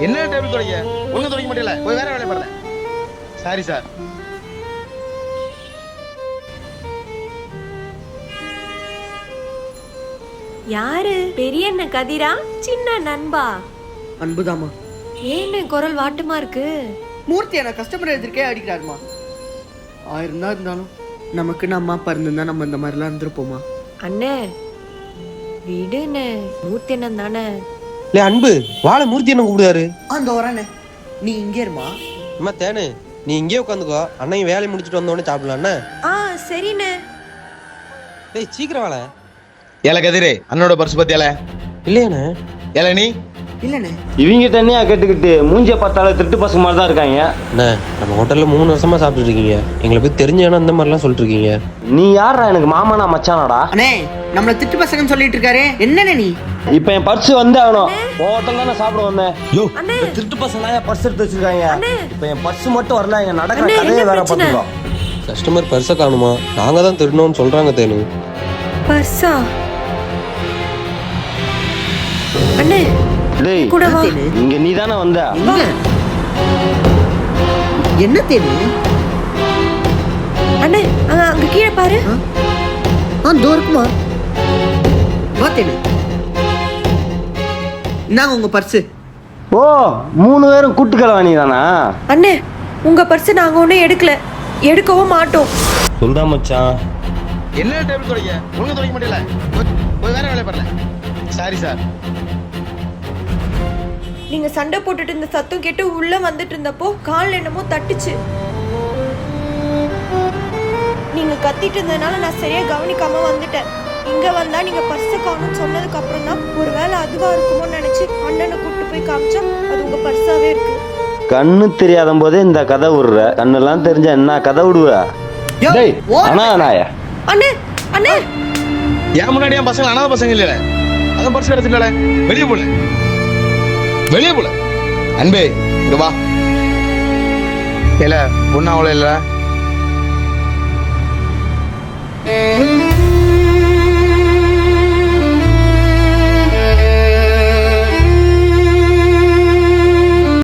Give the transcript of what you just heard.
என்ன டேபிள் துடைக்க? ஒன்றும் துடைக்க முடியல போய் வேற வேலையை பாருங்க. சாரி சார் யாரு? பெரிய அண்ணன் கதிரா? சின்ன நண்பா? அன்புதாம்மா. ஏன்னு குரல் வாட்டமா இருக்கு? மூர்த்தி என்ன கஷ்டப்பட எதிர்க்கே அடிக்கிறாருமா? ஆயிரம் தான் இருந்தாலும் நமக்குன்னு அம்மா அப்பா இருந்திருந்தா நம்ம இந்த மாதிரிலாம் இருந்திருப்போமா? அண்ணே விடுண்ணே. மூர்த்தி அண்ணன் தானே. இல்லை அன்பு வாழை மூர்த்தி என்ன கூப்பிடுறாரு. அந்த வரேனே நீ இங்கே இருமா? அம்மா தேனு நீ இங்கேயே உட்காந்துக்கோ. அண்ணன் வேலையை முடிச்சுட்டு வந்தோடனே சாப்பிடலாண்ணே ஆ சரிண்ணே. டேய் சீக்கிரம் வாழை ஏல கதிரே அண்ணனோட பர்ஸ் பத்தியால இல்லையாண்ணே. ஏல நீ? இல்லைண்ணே. இவங்க தனியா கேட்டுக்கிட்டு மூஞ்சிய பார்த்தாலும் திருட்டு பசங்க மாதிரி தான் இருக்காங்க. அண்ணே நம்ம ஹோட்டலில் மூணு வருஷமா சாப்பிட்டுட்டு இருக்கீங்க. எங்களை போய் தெரிஞ்ச இடம் இந்த மாதிரிலாம் சொல்லிட்டு இருக்கீங்க நீ யாரா எனக்கு மாமனா மச்சானாடா? அண்ணே நம்மள திட்டு பசங்கன்னு சொல்லிட்டு இருக்காரு. என்னண்ணே நீ? இப்ப என் பர்ஸ் வந்து ஆகணும். ஹோட்டல் தானே சாப்பிட வந்தேன். யோ திருட்டு பசங்க என் பர்ஸ் எடுத்து வச்சிருக்காங்க. அண்ணே. இப்ப என் பர்ஸ் மட்டும் வரல எங்க நடக்கிற கதையை வேற? பார்த்துக்கோ கஸ்டமர் பர்ஸை காணுமா? நாங்கள் தான் திருடணும்னு சொல்கிறாங்க தேனு. பர்ஸா? அண்ணே டேய். இங்க நீ தானே வந்த? என்ன? தேனு? அண்ணே அங்க அங்க கீழே பாரு. ஆ? தோ இருக்குமா? வா தேனு. இந்தாங்க உங்க பர்ஸு ஓ மூணு பேரும் கூட்டுக்கலவா நீ தானா அண்ணே உங்க பர்ஸ் நாங்க ஒன்றும் எடுக்கல. எடுக்கவும் மாட்டோம். சொல்றா மச்சான். என்ன டேபிள் துடைக்க? ஒன்றும் துடைக்க முடியல போய் வேற வேலையை பாருங்க சாரி சார் நீங்க சண்டை போட்டுட்டு இருந்த சத்தம் கேட்டு உள்ள வந்துட்டு இருந்தப்போ கால் என்னமோ தட்டுச்சு. நீங்க கத்திட்டு இருந்ததுனால நான் சரியா கவனிக்காம வந்துட்டேன். இங்க வந்தா நீங்க பர்ஸ காணும்னு சொன்னதுக்கு அப்புறம் தான் ஒருவேளை அதுவா இருக்குமோன்னு நினைச்சு அண்ணனை கூட்டு போய் காமிச்சா அது உங்க பர்ஸாவே இருக்கு. கண்ணு தெரியாத போதே இந்த கதை விடுற. கண்ணெல்லாம் தெரிஞ்சா என்ன கதை விடுவ? டேய் ஓடு. அண்ணா நாய அண்ணே அண்ணே. என் முன்னாடி என் பசங்க அனாத பசங்க இல்லைல? அதான் பர்ஸ் எடுத்துக்கல வெளியே போல வெளியே போல அன்பே இங்க வா. இல்ல பொண்ணு அவ்வளோ இல்லை.